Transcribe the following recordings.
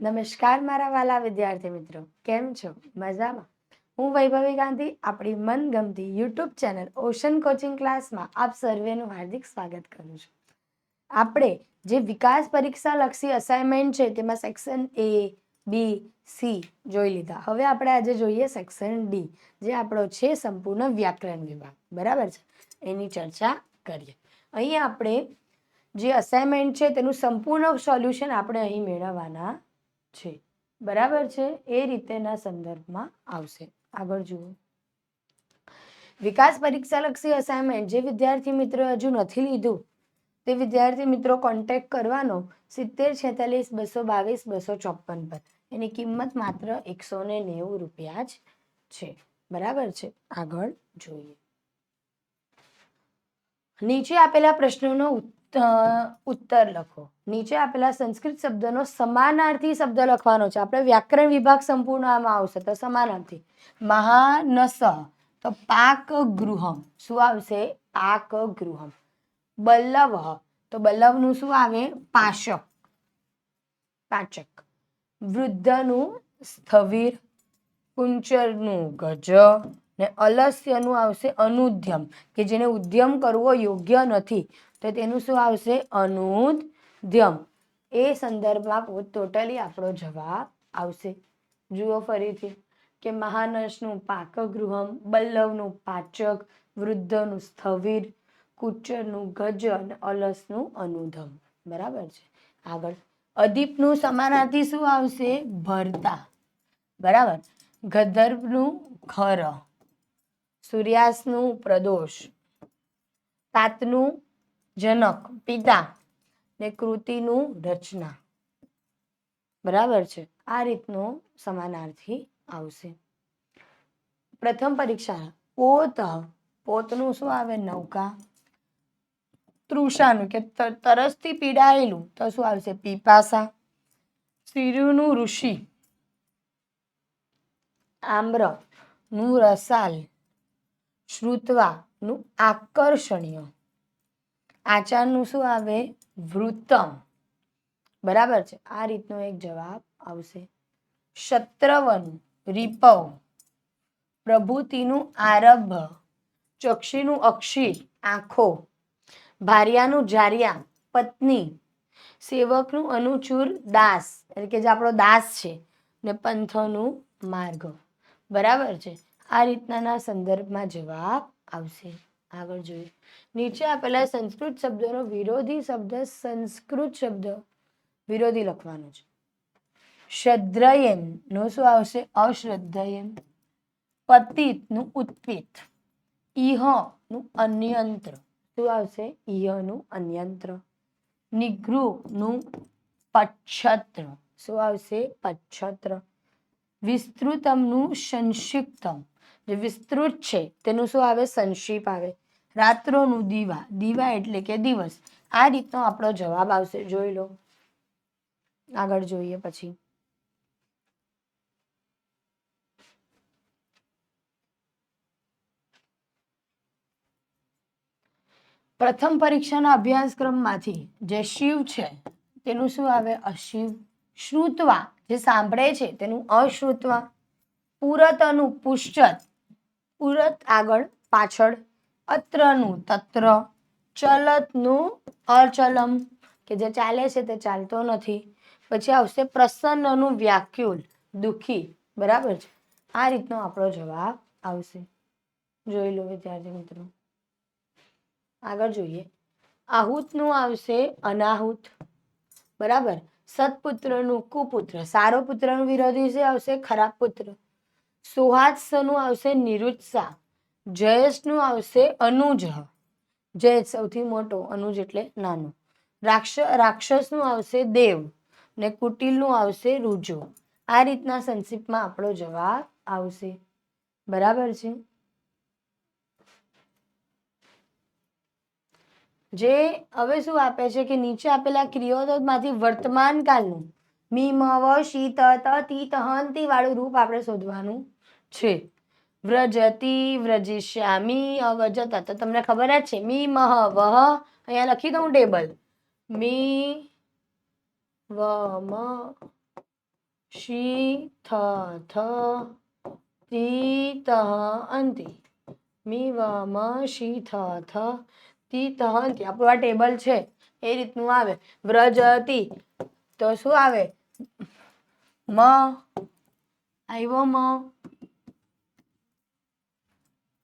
નમસ્કાર મારા વાલા વિદ્યાર્થી મિત્રો. કેમ છો? મજામાં? હું વૈભવી ગાંધી, આપણી મનગમતી યુટ્યુબ ચેનલ ઓશન કોચિંગ ક્લાસમાં આપ સર્વેનું હાર્દિક સ્વાગત કરું છું. આપણે જે વિકાસ પરીક્ષા લક્ષી અસાઇનમેન્ટ છે, તેમાં સેક્શન એ બી સી જોઈ લીધા. હવે આપણે આજે જોઈએ સેક્શન ડી જે આપણો છે સંપૂર્ણ વ્યાકરણ વિભાગ. બરાબર છે? એની ચર્ચા કરીએ. અહીં આપણે જે અસાઇનમેન્ટ છે, તેનું સંપૂર્ણ સોલ્યુશન આપણે અહીં મેળવવાના છે. બરાબર છે? એ રીતેના સંદર્ભમાં આવશે. આગળ જુઓ. વિકાસ પરીક્ષાલક્ષી અસાઇનમેન્ટ જે વિદ્યાર્થી મિત્રો હજુ નથી લીધું, તે વિદ્યાર્થી મિત્રો કોન્ટેક્ટ કરવાનો સિત્તેર છેતાલીસ, બસો બાવીસ, બસો ચોપન પર. એની કિંમત માત્ર એકસો ને નેવું રૂપિયા જ છે. બરાબર છે? આગળ જોઈએ. નીચે આપેલા પ્રશ્નોનો ઉત્ત- ઉત્તર લખો. નીચે આપેલા સંસ્કૃત શબ્દનો સમાનાર્થી શબ્દ લખવાનો છે. આપણે વ્યાકરણ વિભાગ સંપૂર્ણ આમાં આવશે તો સમાનાર્થી. મહાનસ, તો પાક ગૃહમ શું આવશે? પાક ગૃહમ બલ્લવ, તો બલ્લવનું શું આવે? પાશક. પાચક. વૃદ્ધનું સ્થવિર, કુંચરનું ગજ, ને અલસ્યનું આવશે અનુદ્યમ, કે જેને ઉદ્યમ કરવો યોગ્ય નથી. તો તેનું શું આવશે? અનુદ્યમ એ સંદર્ભમાં ટોટલી આપણો જવાબ આવશે. જુઓ ફરીથી કે મહાનસનું પાકગૃહમ, બલ્લવનું પાચક, વૃદ્ધનું સ્થવિર કુચરનું ગજ અને અલસનું અનુધમ. બરાબર છે? આગળ. અદીપનું સમાનાર્થી શું આવશે? ભરતા. બરાબર. ગદર્ભનું ખર સૂર્યાસ્તનું પ્રદોષ. તાતનું જનક, પિતા ને કૃતિનું રચના. બરાબર છે? આ રીતનો સમાનાર્થી આવશે. પ્રથમ પરીક્ષા, પોત પોતનું શું આવે? નૌકા. તૃષાનું, કે તરસથી પીડાયેલું, તો શું આવશે? પીપાસા. શિરુનું ઋષિ. આમ્રનું રસાલ. શ્રુતવા નું આકર્ષણીય. આચારનું શું આવે? વૃત્તમ. બરાબર છે? આ રીતનો એક જવાબ આવશે. શત્રવન, રીપવ. પ્રભુતિનું આરભ. ચક્ષીનું અક્ષી આંખો. ભાર્યાનું જારિયા, પત્ની. સેવકનું અનુચુર દાસ. એટલે કે જે આપણો દાસ છે. ને પંથોનું માર્ગ. બરાબર છે? આ રીતનાના સંદર્ભમાં જવાબ આવશે. આગળ જોઈએ. નીચે આપેલા સંસ્કૃત શબ્દોનો વિરોધી શબ્દ સંસ્કૃત શબ્દ. વિરોધી લખવાનો છે. શ્રદ્ધયન. નો શું આવશે? અશ્રદ્ધયન. પતિતનું ઉત્પિત. ઇહનું અન્યંત્ર. શું આવશે? ઇહનું અન્યંત્ર. નિગૃહનું પચ્છત્ર. શું આવશે? પચ્છત્ર. વિસ્તૃતમનું સંક્ષિપ્તમ. જે વિસ્તૃત છે, તેનું શું આવે? સંક્ષિપ આવે. રાત્રોનું દીવા. દીવા એટલે કે દિવસ. આ રીતનો આપણો જવાબ આવશે. જોઈ લો. આગળ જોઈએ પછી. પ્રથમ પરીક્ષાના અભ્યાસક્રમમાંથી જે શિવ છે, તેનું શું આવે? અશિવ. શ્રુતવા. જે સાંભળે છે, તેનું અશ્રુતવા. પુરતનું પુષ્ટ પુરત આગળ પાછળ અત્રનું તત્ર ચલતનું અચલમ, કે જે ચાલે છે તે ચાલતો નથી. પછી આવશે પ્રસન્નનું વ્યાક્યુલ દુઃખી, બરાબર છે? આ રીતનો આપણો જવાબ આવશે. જોઈ લો વિદ્યાર્થી મિત્રો. આગળ જોઈએ. આહુતનું આવશે અનાહુત, બરાબર? સત્પુત્રનું કુપુત્ર, સારો પુત્રનું વિરોધી છે, આવશે ખરાબ પુત્ર. સુહાત્સનું આવશે નિરુત્સાહ જયેશનું આવશે અનુજ, જયેશ સૌથી મોટો, અનુજ એટલે નાનો. રાક્ષ, રાક્ષસનું આવશે દેવ ને કુટિલનું આવશે રુજો આ રીતના સંક્ષિપ્તમાં આપણો જવાબ આવશે. બરાબર છે? જે હવે શું આપે છે કે નીચે આપેલા ક્રિયાઓમાંથી વર્તમાન કાળનું મી મ વ શી ત ત તી તહંતી વાળું રૂપ આપણે શોધવાનું છે. વ્રજતી વ્રજિષ્યામી અવજતા. તો તમને ખબર જ છે, મી મહ વહ, અહીંયા લખી દઉં ટેબલ. મી વ મ શી થ થ તી તહ અંતિ. મી વ મ શી થ થ તી તહ અંતિ. આપણું આ ટેબલ છે, એ રીતનું આવે. વ્રજતી. તો શું આવે? મ આવ્યો મ.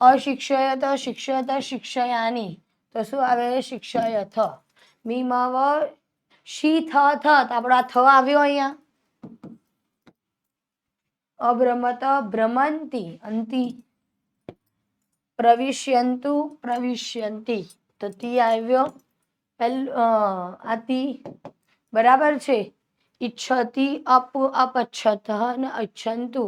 અશિક્ષયત શિક્ષયત શિક્ષયાની. તો શું આવે શિક્ષયથ. મી મ વ શી થ થ આપણો આ થ આવ્યો અહીંયા. અભ્રમત ભ્રમંતી. અંતિ. પ્રવિશ્યંતુ પ્રવિશ્યંતી. તો તી આવ્યો. પહેલું આ તી બરાબર છે. ઈચ્છતી અપ અપચ્છત અને અચ્છંતુ.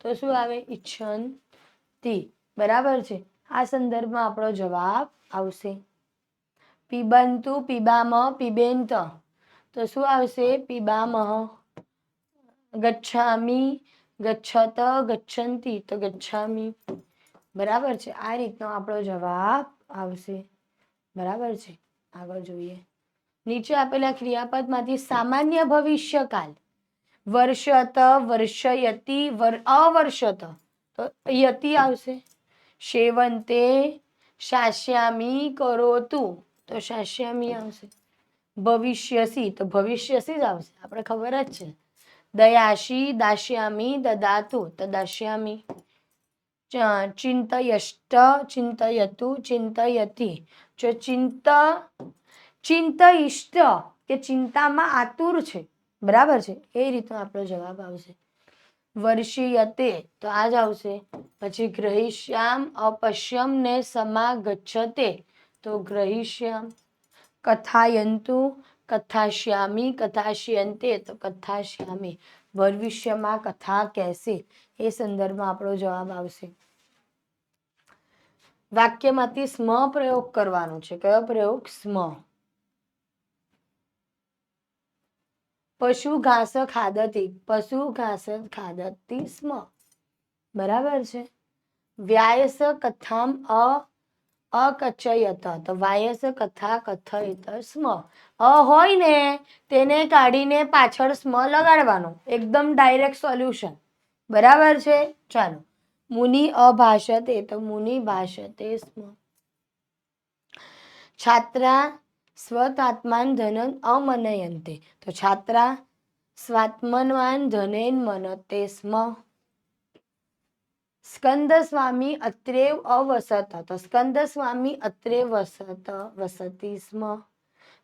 તો શું આવે? ઈચ્છંતી. બરાબર છે. આ સંદર્ભમાં આપણો જવાબ આવશે. પીબંતુ પીબામ પીબેન્ત તો શું આવશે? પીબામ. ગચ્છામી, ગચ્છત, ગચ્છંતી. તો ગચ્છામી. બરાબર છે. આ રીતનો આપણો જવાબ આવશે. બરાબર છે. આગળ જોઈએ. નીચે આપેલા ક્રિયાપદમાંથી સામાન્ય ભવિષ્યકાલ. વર્ષત, વર્ષયતી, વર, અવર્ષત. તો યતિ આવશે. સેવંતે શાસ્યામી કરોતુ તો. શાસ્યામી આવશે. ભવિષ્યસી તો ભવિષ્યસી જ આવશે. આપણે ખબર જ છે. દયાશી દાશ્યામી દદાતુ. તો દાશ્યામી ચિંતયષ્ટ, ચિંતયતુ, ચિંતયતી. જો ચિંત ચિંતઈષ્ટ કે ચિંતામાં આતુર છે. બરાબર છે? એ રીતનો આપણો જવાબ આવશે. વર્ષીયતે તો આ જ આવશે. પછી ગ્રહિષ્યામ અપશ્યમ ને સમાગચ્છતે તો ગ્રહિષ્યામ કથાયંતુ કથાશ્યામી કથાશ્યંતે તો કથાશ્યામી. ભવિષ્યમાં કથા કહેશે. એ સંદર્ભમાં આપણો જવાબ આવશે. વાક્યમાંથી સ્મ પ્રયોગ કરવાનો છે. કયો પ્રયોગ? સ્મ. પશુ ઘાસ ખાદતી, પશુ ઘાસ ખાદતી સ્મ. બરાબર છે? વ્યાયસ કથામ અ અકચયત તો વાયસ કથા કથયત સ્મ. અ હોય ને, તેને કાઢીને પાછળ સ્મ લગાડવાનો. એકદમ ડાયરેક્ટ સોલ્યુશન બરાબર છે? ચાલો. મુનિ અભાષતે, તો મુનિ ભાષતે સ્મ. છાત્રા સ્વતાત્માન ધનન અમનયંતે. તો છાત્રા, સ્વાત્મનવાન ધનેન મનતે સ્મ. સ્કંદ સ્વામી અત્રેવ અવસત. તો સ્કંદ સ્વામી અત્રે વસત, વસતી સ્મ.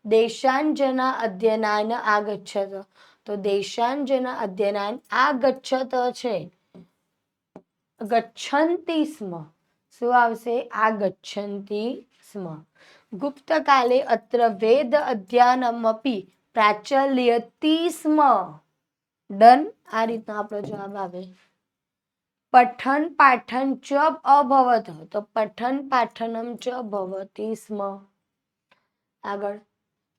દેશાંજના અધ્યયનાન આગચ્છત. તો દેશાંજના અધ્યયનાન આગચ્છત છે. ગચ્છંતી સ્મ. શું આવશે? આગચ્છન્તિ સ્મ. ગુપ્તકાલે અત્ર વેદ અધ્યયનમપી પ્રાચલ્યતી સ્મ ડન. આ રીતનો આપણો જવાબ આવે. પઠન પાઠન ચ અભવત. તો પઠન પાઠનમ ચ ભવતી સ્મ આગળ.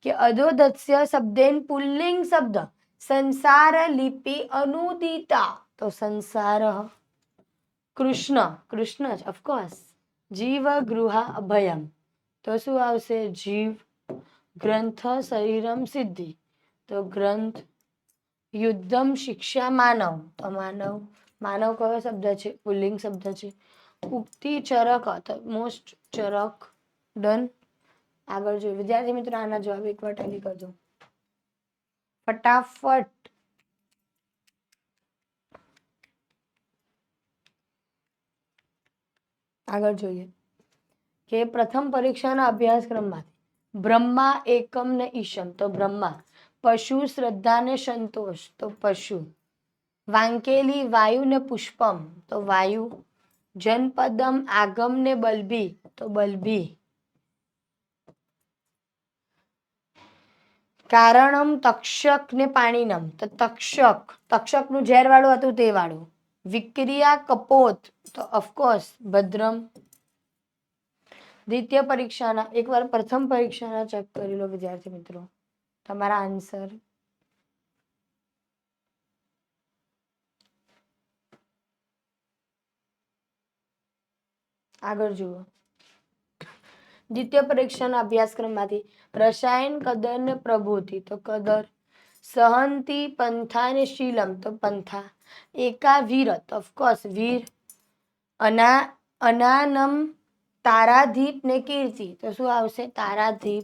કે અધોદત્સ્ય શબ્દેન પુલ્લિંગ શબ્દ. સંસાર લિપિ અનુદિતા. તો સંસાર. કૃષ્ણ. કૃષ્ણ ઓફકોર્સ જીવ ગૃહ અભયમ. તો શું આવશે? જીવ, ગ્રંથ, શરીરમ, સિદ્ધિ. તો ગ્રંથ, યુદ્ધમ, શિક્ષા, માનવ. તો માનવ માનવ કયો શબ્દ છે? પુલ્લિંગ શબ્દ છે. ઉક્તિ, ચરક તો મોસ્ટ ચરક, ડન. આગળ જોઈએ. વિદ્યાર્થી મિત્રો, આના જવાબ એકવાર ટેલી કરજો. ફટાફટ. આગળ જોઈએ. કે પ્રથમ પરીક્ષાના અભ્યાસક્રમમાંથી બ્રહ્મા, એકમ ને ઈશમ, તો બ્રહ્મા. પશુ શ્રદ્ધા ને સંતોષ, તો પશુ. વાંકેલી વાયુ ને પુષ્પમ, તો વાયુ. જનપદમ, આગમ ને બલભી તો બલભી કારણમ, તક્ષક ને પાણીનમ, તો તક્ષક. તક્ષકનું ઝેર વાળું હતું તે વાળું. વિક્રિયા, કપોત, તો ઓફકોર્સ ભદ્રમ. દ્વિતીય પરીક્ષાના, એકવાર પ્રથમ પરીક્ષાના ચેક કરી લો, વિદ્યાર્થી મિત્રો. તમારા આન્સર. આગળ જુઓ. દ્વિતીય પરીક્ષાના અભ્યાસક્રમમાંથી, રસાયણ, કદર ને પ્રભુતિ તો કદર સહનતી પંથા ને શીલમ. તો પંથા. એકા વીરત ઓફકોર્સ વીર. અના, અનાનમ તારાધીપ ને કીર્તિ. તો શું આવશે? તારાધીપ,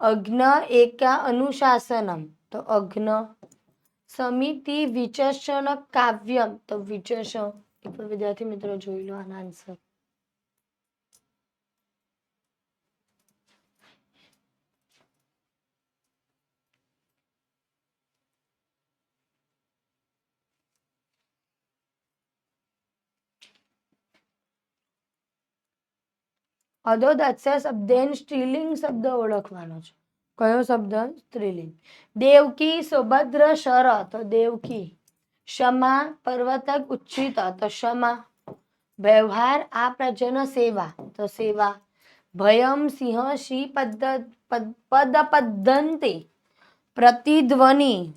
અગ્ન એકા અનુશાસનમ. તો અગ્ન, સમિતિ વિચર્ષણ કાવ્યમ. તો વિચર્ષણ. વિદ્યાર્થી મિત્રો જોઈ લો આના આન્સર અધોદત્સ્ય શબ્દેન સ્ત્રીલિંગ શબ્દ ઓળખવાનો છે. કયો શબ્દ? સ્ત્રીલિંગ દેવકી સુભદ્ર શર તો દેવકી. ક્ષમા પર્વતક ઉચ્છિત. તો ક્ષમા. વ્યવહાર આ પ્રજન સેવા. તો સેવા. ભયમ સિંહ શ્રી પદ્ધ, પદ પદ પદ્ધંતિ પ્રતિધ્વનિ.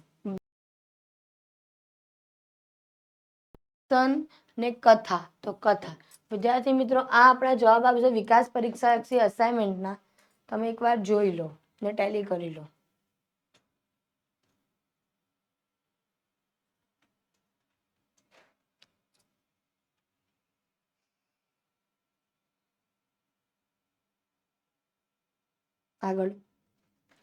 ને કથા, તો કથા. વિદ્યાર્થી મિત્રો, આ આપણા જવાબ આવશે વિકાસ પરીક્ષા અસાઇનમેન્ટના તમે એકવાર જોઈ લો ને ટેલી કરી લો. આગળ.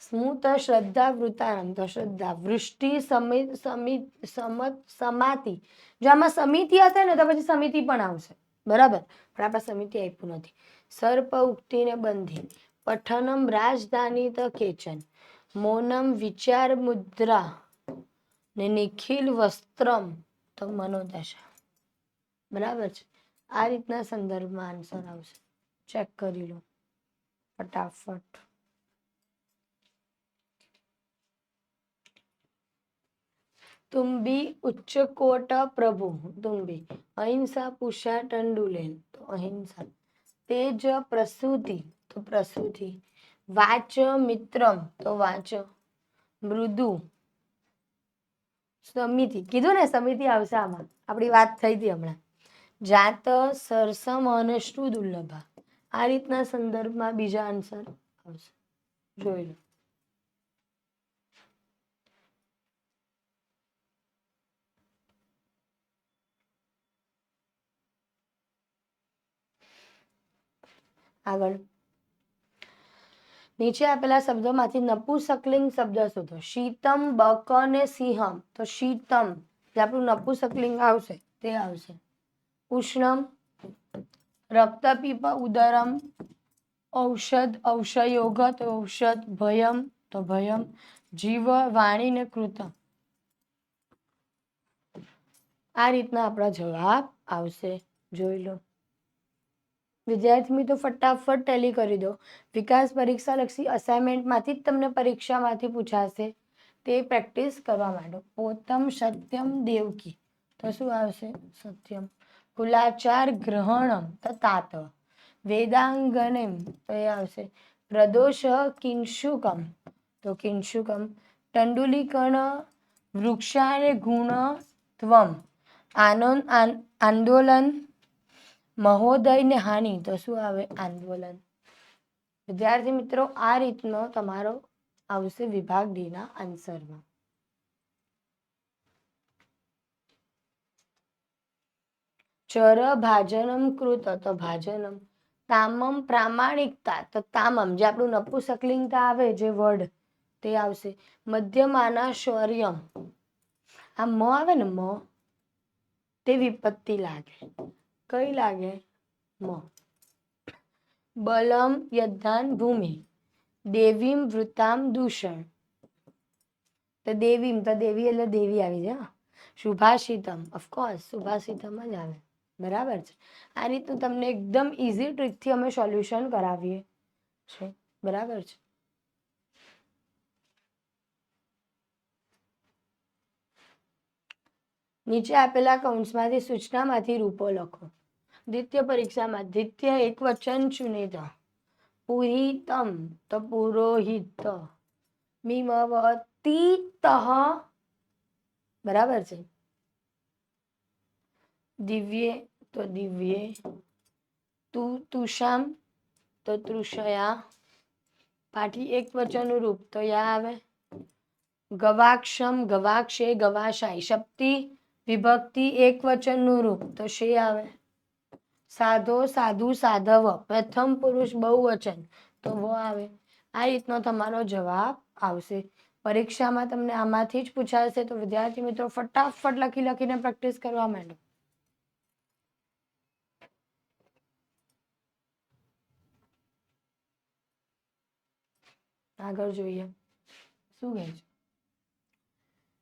સ્મૃત શ્રદ્ધા વૃતારમ તો શ્રદ્ધા વૃષ્ટિ સમત સમાતિ જો આમાં સમિતિ હશે ને તો પછી સમિતિ પણ આવશે. બરાબર? પણ આપણે સમિતિ આપ્યું નથી. સર્પ ઉક્તિને બંધી. પઠનમ રાજધાની ત કેચન. મૌનમ વિચાર મુદ્રા. ને નિખિલ વસ્ત્રમ તો મનોદશા. બરાબર છે? આ રીતના સંદર્ભમાં આન્સર આવશે. ચેક કરી લો. ફટાફટ. તુંબી ઉચ્ચકોટ પ્રભુ, તુંબી. અહિંસા પુષા ટંડુલેન, તો અહિંસા. તેજ પ્રસૂતિ, તો પ્રસૂતિ. વાચ મિત્રમ, તો વાચ. મૃદુ. સમિતિ. કીધું ને સમિતિ આવશે આમાં. આપણી વાત થઈ હતી હમણાં. જાત સરસમ અને દુર્લભા. આ રીતના સંદર્ભમાં બીજા આન્સર આવશે. જોઈ લો. આગળ. નીચે આપેલા શબ્દોમાંથી નપુસકલિંગ શબ્દ શોધો શીતમ, બક અને સિંહમ. તો શીતમ, જે આપણું નપુસકલિંગ આવશે, તે આવશે. ઉષ્ણમ, રક્તપીપ, ઉદરમ, ઔષધ, ઔષયોગ, તો ઔષધ, ભયમ, તો ભયમ. જીવ, વાણી ને કૃતમ. આ રીતના આપણા જવાબ આવશે. જોઈ લો. વિદ્યાર્થી મિત્રો, ફટાફટ ટેલી કરી દો. વિકાસ પરીક્ષા લક્ષી અસાઇનમેન્ટમાંથી જ તમને પરીક્ષામાંથી પૂછાશે. તે પ્રેક્ટિસ કરવા માંડો. પોતમ સત્યમ દેવકી. તો શું આવશે? સત્યમ. કુલાચાર ગ્રહણમ તો તાત વેદાંગનેમ. તો એ આવશે. પ્રદોષ કિંશુકમ. તો કિંશુકમ. ટંડુલીકણ વૃક્ષાને ગુણ ત્વમ. આનંદ આંદોલન મહોદય ને હાનિ, તો શું આવે આંદોલન? વિદ્યાર્થી મિત્રો, આ રીતનો તમારો આવશે વિભાગ ડી ના આન્સરમાં. ચર ભાજનમ કૃત, તો ભાજનમ. તામમ પ્રામાણિકતા, તો તામમ, જે આપણું નપુસકલિંગતા આવે જે વર્ડ, તે આવશે. મધ્યમાના શૌર્યમ. આ મ આવે ને મ, તે વિપત્તિ લાગે. કઈ લાગે? મ. બલમ યદ્ધાન ભૂમિ. દેવીમ વૃતામ દૂષણ. તો દેવીમ, તો દેવી એટલે દેવી આવી જાય શુભાષિતમ ઓફકોર્સ સુભાષિતમ જ આવે. બરાબર છે. આ રીતનું તમને એકદમ ઇઝી ટ્રીકથી અમે સોલ્યુશન કરાવીએ છે બરાબર છે. નીચે આપેલા કૌંસમાંથી સૂચનામાંથી રૂપો લખો. દ્વિતીય પરીક્ષામાં દ્વિતીય એક વચન ચુનિત. પુરીતમ તો પુરોહિત. મીમવતીત. બરાબર છે? દિવ્યે તો દિવ્યે, તુ તુષામ તો તૃષયા. પાઠી એક વચનનું રૂપ તો યા આવે. ગવાક્ષમ ગવાક્ષે ગવાશાય. શક્તિ વિભક્તિ એક વચનનું રૂપ તો શે આવે. સાધો, સાધુ, સાધવ, પ્રથમ પુરુષ, બહુવચન. તો વ આવે. આ રીતનો તમારો જવાબ આવશે. પરીક્ષામાં તમને આમાંથી જ પૂછાશે તો વિદ્યાર્થી મિત્રો ફટાફટ લખી લખીને પ્રેક્ટિસ કરવા માંડો. આગળ જોઈએ. શું કહે છે?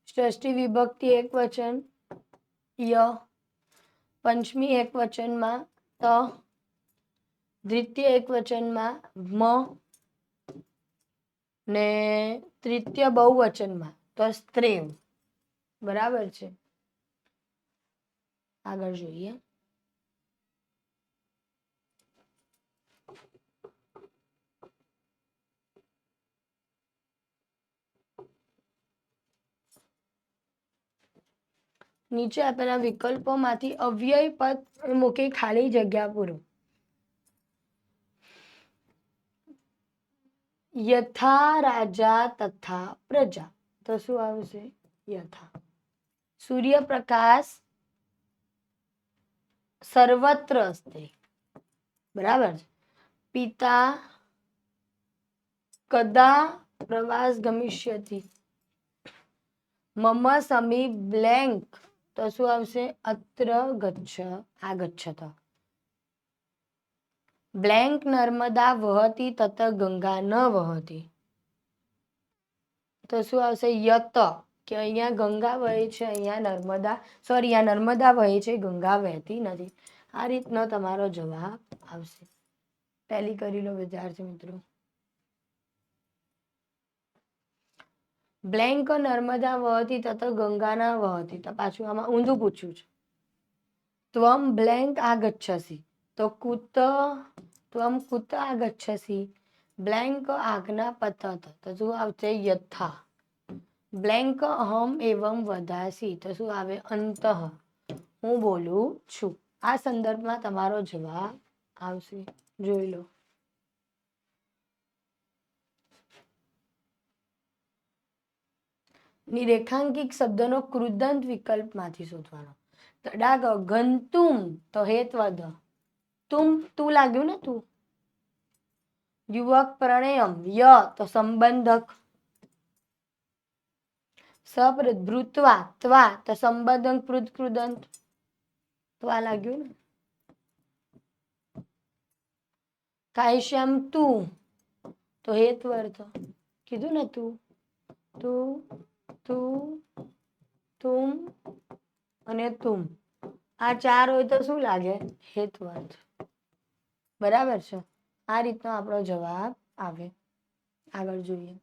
ષષ્ઠી વિભક્તિ એક વચન, ય પંચમી એક વચનમાં ત દ્વિતીય એક વચનમાં મ ને તૃતીય બહુવચનમાં તો સ્ત્રેવ. બરાબર છે? આગળ જોઈએ. નીચે આપેલા વિકલ્પોમાંથી અવ્યય પદ મૂકી ખાલી જગ્યા પૂરો. યથા રાજા તથા પ્રજા. તો શું આવશે? યથા. સૂર્યપ્રકાશ સર્વત્ર અસ્તે. બરાબર પિતા કદા પ્રવાસ ગમિષ્યથી મમ સમી બ્લેન્ક. તો શું આવશે અત્ર ગચ્છ, આ ગચ્છત. બ્લેન્ક નર્મદા વહતી તત ગંગા ન વહતી. તો શું આવશે યત, કે અહીંયા ગંગા વહે છે, અહીંયા નર્મદા, સોરી, અહીંયા નર્મદા વહે છે, ગંગા વહેતી નથી. આ રીતનો તમારો જવાબ આવશે. પહેલી કરી લો વિદ્યાર્થી મિત્રો. બ્લેન્ક નર્મદા વહતી તત ગંગાના વહતી તો પાછું આમાં ઊંધું પૂછ્યું છે. ત્વમ બ્લેન્ક આગચ્છસી. તો કુત, ત્વમ કુત આગચ્છસી. બ્લેન્ક આજ્ઞા પતત તો શું આવશે? યથા. બ્લેન્ક અહમ એવમ વધાસી. તો શું આવે? અંત. હું બોલું છું. આ સંદર્ભમાં તમારો જવાબ આવશે. જોઈ લો. નિરેખાંકિત શબ્દનો કૃદંત વિકલ્પમાંથી શોધવાનો. તડાગ ગંતુમ તો હેતવદ તુમ, તું લાગ્યું ને તું? યુવક પ્રણયમ, ય, તો સંબંધક. સપ્રદ ભૃત્વા ત્વા, તો સંબંધક પૃત કૃદંત ત્વા લાગ્યું ને? કાયશ્યામ, તું તો હેતવર્થ કીધું ને તું? તું તું, તુમ અને તુમ. આ ચાર હોય તો શું લાગે? હેતવાદ. બરાબર છે? આ રીતનો આપણો જવાબ આવે. આગળ જોઈએ.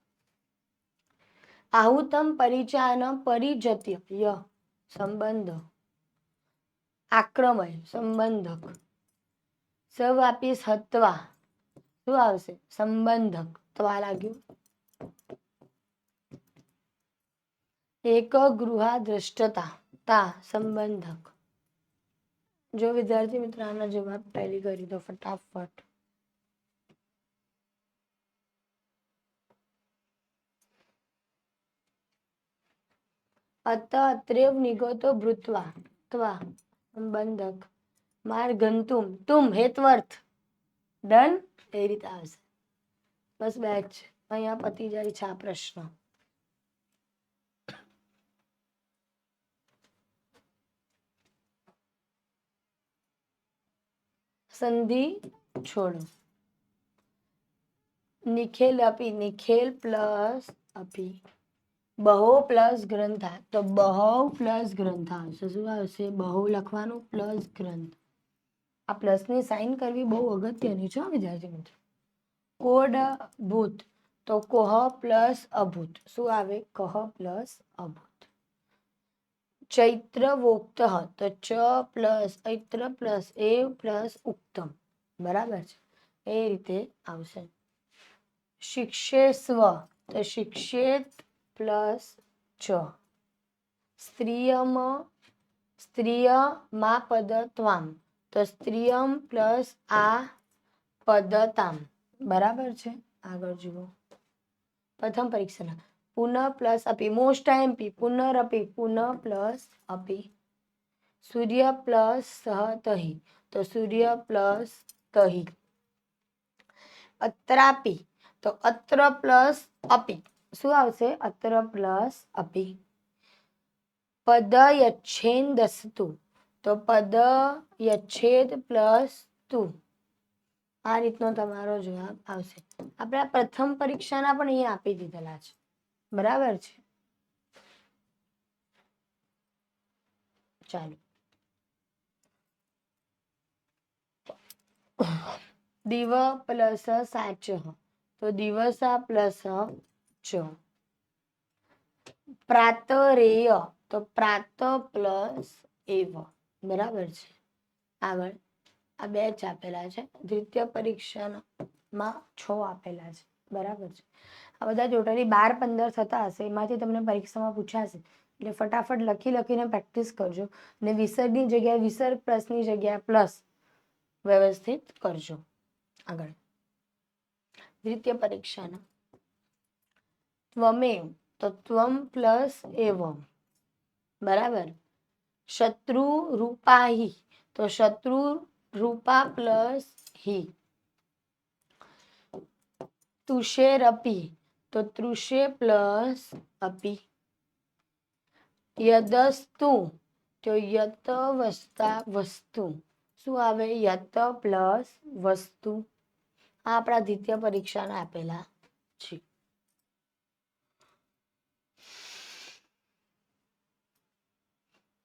આહુતમ પરિચાન પરિજત્ય ય સંબંધ. આક્રમય સંબંધક. સવાપી સત્વા શું આવશે? સંબંધક. ત્વા લાગ્યું. એક ગૃહાદ્રષ્ટતા તા સંબંધક. જો વિદ્યાર્થી મિત્ર આના જવાબ ટેલી કરી દો ફટાફટ. અત અત્રેવ નિગતો ભૃત્વા, ત્વા, સંબંધક. માર ગંતુમ તુમ હેતવર્થ. ડન, એ રીતે આવશે. બસ બેચ અહીંયા પતી જાય છે આ પ્રશ્ન. સંધિ છોડો. નિખેલ અપી નિખેલ પ્લસ અપી બહો પ્લસ ગ્રંથા તો બહુ પ્લસ ગ્રંથા શું આવશે? બહુ લખવાનું પ્લસ ગ્રંથ. આ પ્લસની સાઇન કરવી બહુ અગત્યની છે વિદ્યાર્થી મિત્રો. કોડ ભૂત તો કોહ પ્લસ અભૂત. શું આવે? કહ પ્લસ અભૂત. ચૈત્ર વોક્ત તો ચ પ્લસ ઐત્ર પ્લસ એ પ્લસ ઉક્તમ. બરાબર છે? એ રીતે આવશે. શિક્ષેસ્વ તો શિક્ષેત પ્લસ ચ સ્ત્રીયમ સ્ત્રીય મા પદ ત્વામ તો સ્ત્રીયમ પ્લસ આ પદતામ બરાબર છે? આગળ જુઓ. પ્રથમ પરીક્ષાના. પુનઃ પ્લસ અપી મોસ્ટ એમપી પુનરપી પુનઃ પ્લસ અપી સૂર્ય પ્લસ સહ તહી. તો સૂર્ય પ્લસ તહી. અત્રાપી તો અત્ર પ્લસ અપી શું આવશે? અત્ર પ્લસ અપી પદ યચ્છેદસ્તુ તો પદ યચ્છેદ પ્લસ તુ. આ રીતનો તમારો જવાબ આવશે. આપણે આ પ્રથમ પરીક્ષાના પણ અહીંયા આપી દીધેલા છે. બરાબર છે. ચાલો. દિવ પ્લસ સાચ. તો દિવસા પ્લસ ચ. પ્રાતરેય. તો પ્રાત પ્લસ એવ. બરાબર છે. આગળ. આ બે જ આપેલા છે. દ્વિતીય પરીક્ષામાં છ આપેલા છે. બરાબર છે. આ બધા ટોટલી બાર પંદર થતા હશે, એમાંથી તમને પરીક્ષામાં પૂછાશે. એટલે ફટાફટ લખી લખીને પ્રેક્ટિસ કરજો અને વિસર્ગની જગ્યાએ વિસર્ગ પ્લસની જગ્યાએ પ્લસ વ્યવસ્થિત કરજો. આગળ. દ્વિતીય પરીક્ષાના. ત્વમેવ, તો ત્વમ પ્લસ એવમ. બરાબર? શત્રુ રૂપાહી, તો શત્રુ રૂપા પ્લસ હિ. તુષેર અપી તો તૃષે પ્લસ અપી યદસ્તુ, તો યત વસ્તા વસ્તુ. શું આવે? યત પ્લસ વસ્તુ. આ આપણા દ્વિતીય પરીક્ષાના આપેલા છે.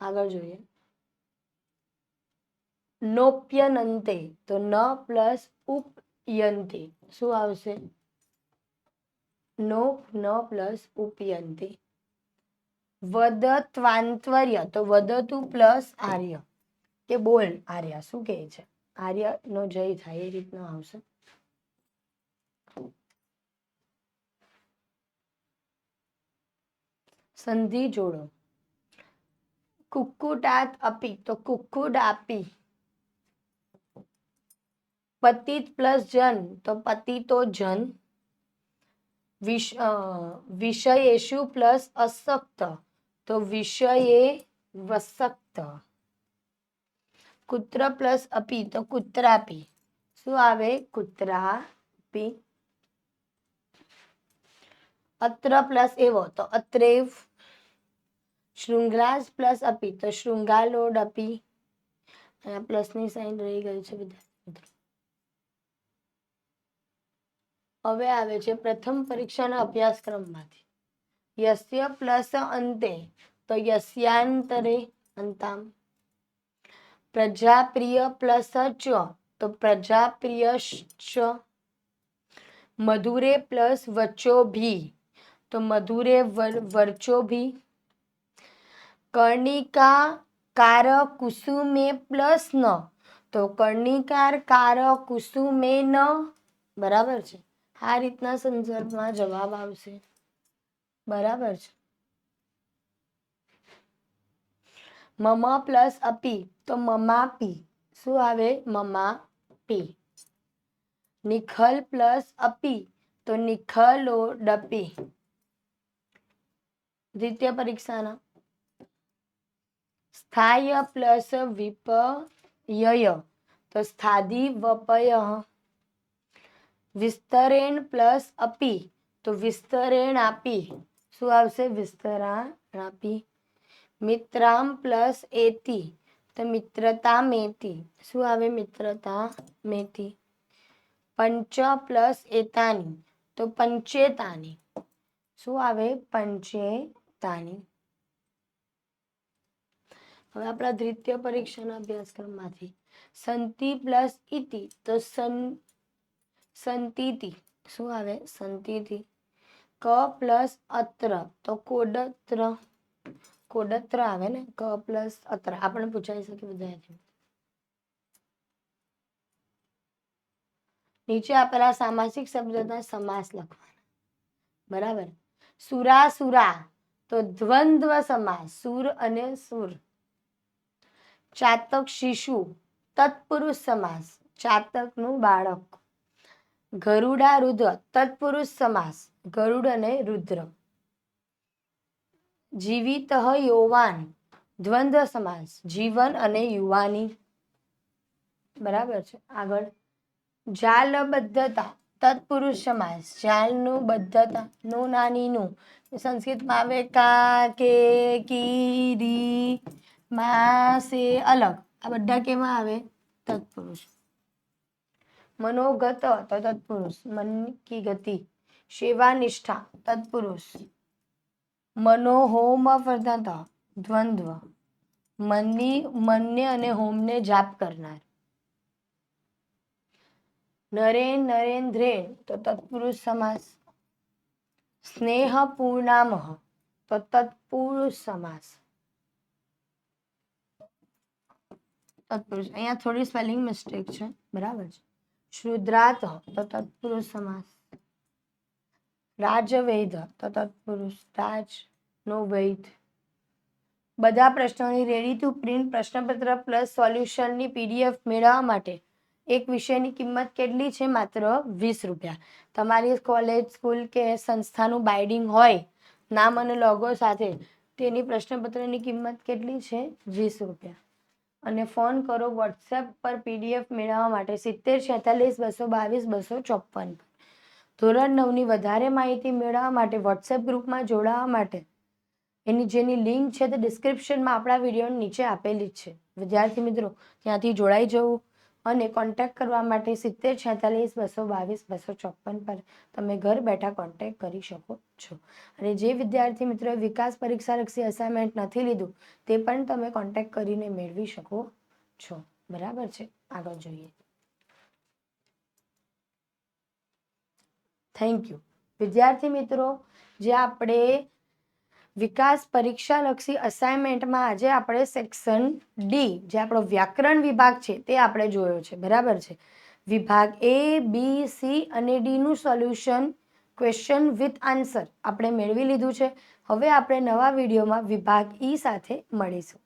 આગળ જોઈએ. નોપ્યનંતે, તો ન પ્લસ ઉપયંતે. શું આવશે? નોપ ન પ્લસ ઉપયંતે. વદત્વાંતર્ય તો વદતુ પ્લસ આર્ય. કે બોલ આર્ય, શું કહે છે? આર્ય નો જય થાય એ રીતનો આવશે. સંધિ જોડો. કુક્કુટાત અપી, તો કુક્કુડ આપી પતિત પ્લસ જન, તો પતિ તો જન. વિષ વિષયેશુ પ્લસ અસક્ત તો વિષયે વસક્ત કુત્ર પ્લસ અપી, તો કુત્રાપી. શું આવે? કુત્રાપી. અત્ર પ્લસ એવો, તો અત્રેવ. શૃંગરાજ પ્લસ અપી, તો શૃંગાલોડ અપી અહીંયા પ્લસની સાઈન રહી ગયું છે વિદ્યાર્થી મિત્રો હવે આવે છે પ્રથમ પરીક્ષાના અભ્યાસક્રમમાંથી. યસ્ય પ્લસ અંતે, તો યસ્યાંતરે અંતામ. પ્રજાપ્રિય પ્લસ ચ, તો પ્રજાપ્રિય ચ. મધુરે પ્લસ વચ્ચો ભી તો મધુરે વર- વર્ચો ભી કર્ણિકા કાર કુસુમે પ્લસ ન, તો કર્ણિકાર કાર કુસુમે ન. બરાબર છે? આ રીતના સંદર્ભમાં જવાબ આવશે. બરાબર છે. મમ પ્લસ અપી તો મમાપી શું આવે? મમા પી. નિખલ પ્લસ અપી તો નિખલો ડપી દ્વિતીય પરીક્ષાના. સ્થાય પ્લસ વિપયય. તો સ્થાદી વપય. વિસ્તરેણ પ્લસ અપી. તો વિસ્તરેણ આપી. શું આવશે? વિસ્તરાણ આપી. મિત્રામ પ્લસ એતી. તો મિત્રતા મેતી. શું આવે? મિત્રતા મેતી. પંચ પ્લસ એતાની. તો પંચેતાની. શું આવે? પંચેતાની. હવે આપણા દ્વિતીય પરીક્ષાના અભ્યાસક્રમમાંથી. સંતિ પ્લસ ઇતિ. તો સન સંતિતિ શું આવે? સંતિતિ ક પ્લસ અત્ર. તો કોડત્ર. કોડત્ર આવે ને? ક પ્લસ અત્ર. આપણે પૂછાઈ શકે વિદ્યાર્થી નીચે આપેલા સામાસિક શબ્દના સમાસ લખવાના. બરાબર? સુરા સુરા. તો દ્વંદ્વ સમાસ. સુર અને સુર. ચાતક શિશુ. તત્પુરુષ સમાસ. ચાતકનું બાળક. ગરુડા રુદ્ર, તત્પુરુષ સમાસ ગરુડ અને રુદ્ર. જીવિત યૌવાન, દ્વંદ્વ સમાસ, જીવન અને યુવાની. બરાબર છે, આગળ. જાલબદ્ધતા, તત્પુરુષ સમાસ જાલનું બદ્ધતા નું નાનીનું સંસ્કૃતમાં આવે કા કે કી રી મા સે અલગ. આ બધા કેમાં આવે? તત્પુરુષ. મનોગત તો તત્પુરુષ મન કી ગતિ સેવા નિષ્ઠા તત્પુરુષ મનોહોમ વર્ધત, દ્વંદ્વ મનની મનને અને હોમને જાપ કરનાર. નરેન નરેન્દ્રે તો તત્પુરુષ સમાસ, સ્નેહ પૂર્ણામહ તો તત્પુરુષ સમાસ. તત્પુરુષ, અહીંયા થોડી સ્પેલિંગ મિસ્ટેક છે, બરાબર છે? શુદ્રાત તો તત્પુરુષ સમાસ રાજવૈધ તો તત્પુરુષ, રાજ, નો વૈધ બધા પ્રશ્નોની રેડી ટુ પ્રિન્ટ પ્રશ્નપત્ર પ્લસ સોલ્યુશનની પીડીએફ મેળવવા માટે એક વિષયની કિંમત કેટલી છે? માત્ર વીસ રૂપિયા. તમારી કોલેજ સ્કૂલ કે સંસ્થાનું બાઇડિંગ હોય, નામ અને લોગો સાથે તેની પ્રશ્નપત્રની કિંમત કેટલી છે? વીસ રૂપિયા. અને ફોન કરો વોટ્સએપ પર પીડીએફ મેળવવા માટે સિત્તેર, છેતાલીસ, બસો, બાવીસ, બસો ચોપન ધોરણ નવની વધારે માહિતી મેળવવા માટે વોટ્સએપ ગ્રુપમાં જોડાવા માટે. એની જેની લિંક છે તે ડિસ્ક્રિપ્શનમાં આપણા વીડિયો નીચે આપેલી જ છે. વિદ્યાર્થી મિત્રો, ત્યાંથી જોડાઈ જવું. અને કોન્ટેક્ટ કરવા માટે સિત્તેર, છેતાલીસ, બસો બાવીસ, બસો ચોપન પર તમે ઘર બેઠા કોન્ટેક્ટ કરી શકો છો. અને જે વિદ્યાર્થી મિત્રોએ વિકાસ પરીક્ષાલક્ષી અસાઇનમેન્ટ નથી લીધું, તે પણ તમે કોન્ટેક્ટ કરીને મેળવી શકો છો. બરાબર છે? આગળ જોઈએ. થેન્ક યુ વિદ્યાર્થી મિત્રો, જે આપણે વિકાસ પરીક્ષાલક્ષી અસાઇનમેન્ટમાં આજે આપણે સેક્શન ડી જે આપણો વ્યાકરણ વિભાગ છે, તે આપણે જોયો છે. બરાબર છે? વિભાગ એ બી સી અને ડીનું સોલ્યુશન ક્વેશ્ચન વિથ આન્સર આપણે મેળવી લીધું છે. હવે આપણે નવા વિડીયોમાં વિભાગ ઈ સાથે મળીશું.